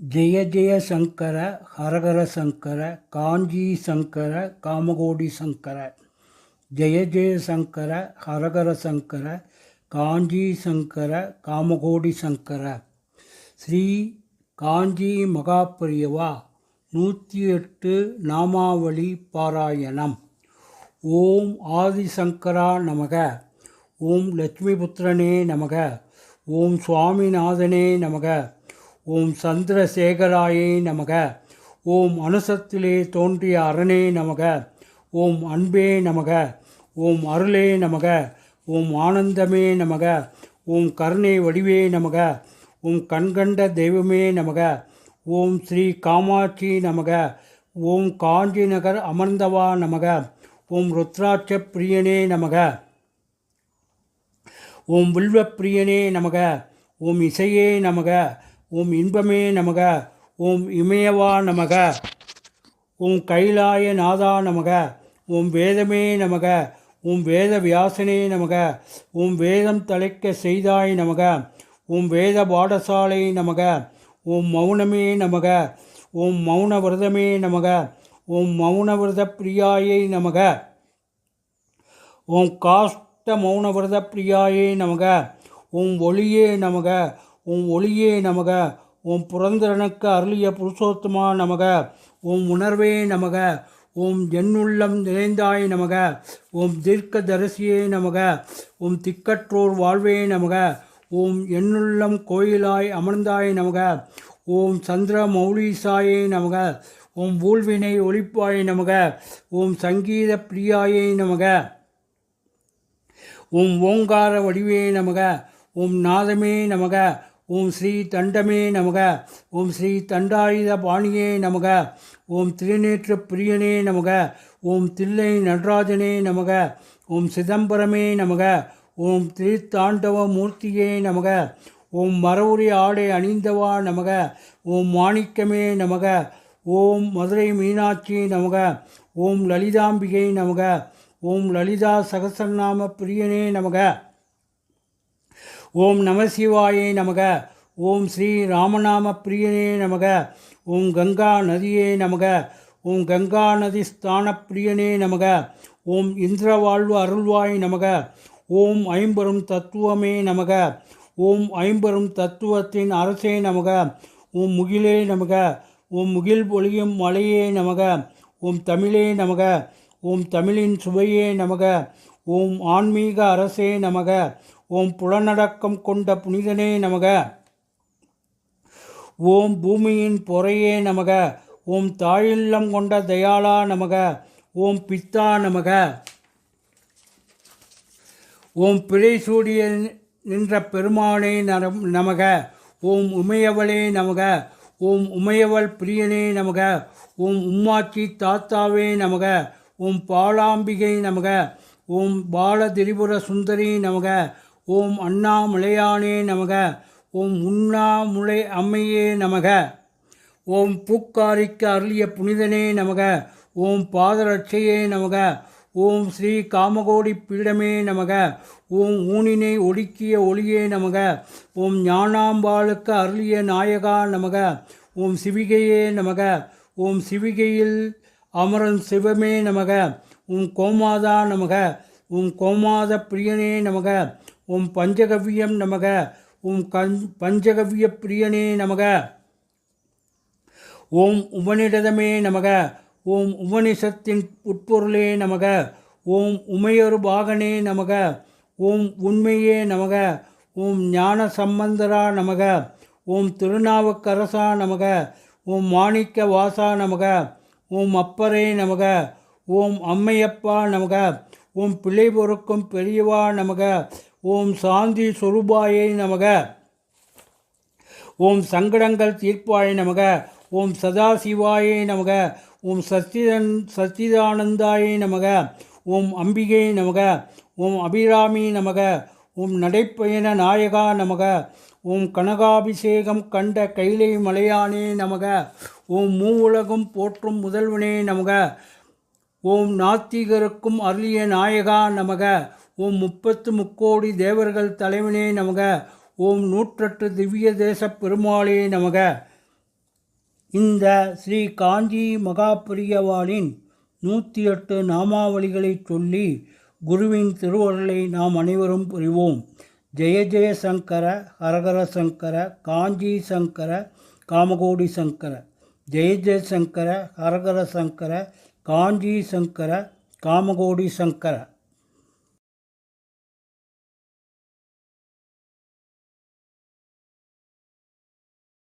ஜெய ஜெய சங்கர ஹரஹர சங்கர காஞ்சி சங்கர காமகோடி சங்கர ஜெய ஜெய சங்கர ஹரஹர சங்கர காஞ்சி சங்கர காமகோடி சங்கர ஸ்ரீ காஞ்சி மகாபிரியவா நூற்றி எட்டு நாமாவளி பாராயணம். ஓம் ஆதிசங்கரா நமக. ஓம் லட்சுமிபுத்திரனே நமக. ஓம் சுவாமிநாதனே நமக. ஓம் சந்திரசேகராயே நமக ஓம் அனுசத்திலே தோன்றிய அரணே நமக ஓம் அன்பே நமக ஓம் அருளே நமக ஓம் ஆனந்தமே நமக ஓம் கருணை வடிவே நமக ஓம் கண்கண்ட தெய்வமே நமக ஓம் ஸ்ரீ காமாட்சி நமக ஓம் காஞ்சி நகர் அமர்ந்தவா நமக ஓம் ருத்ராட்ச பிரியனே நமக ஓம் வில்வப்பிரியனே நமக ஓம் இசையே நமக ஓம் இன்பமே நமக ஓம் இமயவா நமக ஓம் கைலாய நாதா நமக ஓம் வேதமே நமக ஓம் வேத வியாசனே நமக ஓம் வேதம் தலைக்க செய்தாய் நமக ஓம் வேத பாடசாலை நமக ஓம் மௌனமே நமக ஓம் மௌன விரதமே நமக ஓம் மௌன விரத பிரியாயை நமக ஓம் காஷ்ட மௌன விரத பிரியாயே நமக ஓம் ஒளியே நமக உம் ஒளியே நமக உம் புரந்தரனுக்கு அருளிய புருஷோத்தமா நமக உம் உணர்வே நமக ஓம் எண்ணுள்ளம் நிறைந்தாய் நமக ஓம் தீர்க்க தரிசியே நமக உம் திக்கற்றோர் வாழ்வே நமக ஓம் எண்ணுள்ளம் கோயிலாய் அமர்ந்தாய் நமக ஓம் சந்திர மௌலீசாயே நமக ஓம் ஊழ்வினை ஒழிப்பாய் நமக ஓம் சங்கீத பிரியாயே நமக ஓம் ஓங்கார வடிவே நமக ஓம் நாதமே நமக ஓம் ஸ்ரீ தண்டமே நமக ஓம் ஸ்ரீ தண்டாயுத பாணியே நமக ஓம் திருநேற்று பிரியனே நமக ஓம் தில்லை நடராஜனே நமக ஓம் சிதம்பரமே நமக ஓம் திருத்தாண்டவ மூர்த்தியே நமக ஓம் மரவுரி ஆடை அணிந்தவா நமக ஓம் மாணிக்கமே நமக ஓம் மதுரை மீனாட்சி நமக ஓம் லலிதாம்பிகை நமக ஓம் லலிதா சகசரநாம பிரியனே நமக ஓம் நமசிவாயே நமக ஓம் ஸ்ரீ ராமநாம பிரியனே நமக ஓம் கங்கா நதியே நமக ஓம் கங்கா நதி ஸ்தான பிரியனே நமக ஓம் இந்திர வாழ்வு அருள்வாய் நமக ஓம் ஐம்பெரும் தத்துவமே நமக ஓம் ஐம்பெரும் தத்துவத்தின் அரசே நமக ஓம் முகிலே நமக ஓம் முகில் பொழியும் மலையே நமக ஓம் தமிழே நமக ஓம் தமிழின் சுவையே நமக ஓம் ஆன்மீக அரசே நமக ஓம் புலனடக்கம் கொண்ட புனிதனே நமக. ஓம் பூமியின் பொறையே நமக. ஓம் தாயில்லம் கொண்ட தயாளா நமக. ஓம் பித்தா நமக. ஓம் பிழை சூடிய நின்ற பெருமானே நரம் நமக. ஓம் உமையவளே நமக. ஓம் உமையவள் பிரியனே நமக. ஓம் உம்மாச்சி தாத்தாவே நமக. ஓம் பாலாம்பிகை நமக. ஓம் பால திரிபுர சுந்தரி நமக. ஓம் அண்ணாமலையானே நமக ஓம் உண்ணாமுலை அம்மையே நமக ஓம் பூக்காரிக்கு அருளிய புனிதனே நமக ஓம் பாதரட்சையே நமக ஓம் ஸ்ரீ காமகோடி பீடமே நமக ஓம் ஊனினை ஒடுக்கிய ஒளியே நமக ஓம் ஞானாம்பாளுக்கு அருளிய நாயகா நமக ஓம் சிவிகையே நமக ஓம் சிவிகையில் அமரன் சிவமே நமக உம் கோமாதா நமக உம் கோமாத பிரியனே நமக ஓம் பஞ்சகவ்யம் நமக உம் கண் பஞ்சகவ்ய பிரியனே நமக. ஓம் உமனிடதமே நமக ஓம் உபனிஷத்தின் உட்பொருளே நமக ஓம் உமையொரு பாகனே நமக ஓம் உண்மையே நமக ஓம் ஞான சம்பந்தரா நமக ஓம் திருநாவுக்கரசா நமக ஓம் மாணிக்க வாசா நமக ஓம் அப்பரே நமக ஓம் அம்மையப்பா நமக ஓம் பிள்ளை பொறுக்கும் பெரியவா நமக ஓம் சாந்தி சொரூபாயை நமக. ஓம் சங்கடங்கள் தீர்ப்பாய நமக. ஓம் சதாசிவாயை நமக. ஓம் சத்திதன் சத்திதானந்தாயை நமக. ஓம் அம்பிகை நமக. ஓம் அபிராமி நமக. ஓம் நடைப்பயண நாயகா நமக. ஓம் கனகாபிஷேகம் கண்ட கைலை மலையானே நமக. ஓம் மூவுலகம் போற்றும் முதல்வனே நமக. ஓம் நாத்திகருக்கும் அருளிய நாயகா நமக. ஓம் முப்பத்து முக்கோடி தேவர்கள் தலைவனே நமக. ஓம் நூற்றெட்டு திவ்ய தேச பெருமாளே நமக. இந்த ஸ்ரீ காஞ்சி மகாபிரியவாளின் நூற்றி எட்டு நாமாவளிகளை சொல்லி குருவின் திருவருளை நாம் அனைவரும் புரிவோம். ஜெய ஜெய சங்கர ஹரஹர சங்கர காஞ்சி சங்கர காமகோடி சங்கர. ஜெய ஜெய சங்கர ஹரஹர சங்கர காஞ்சி சங்கர காமகோடி சங்கர.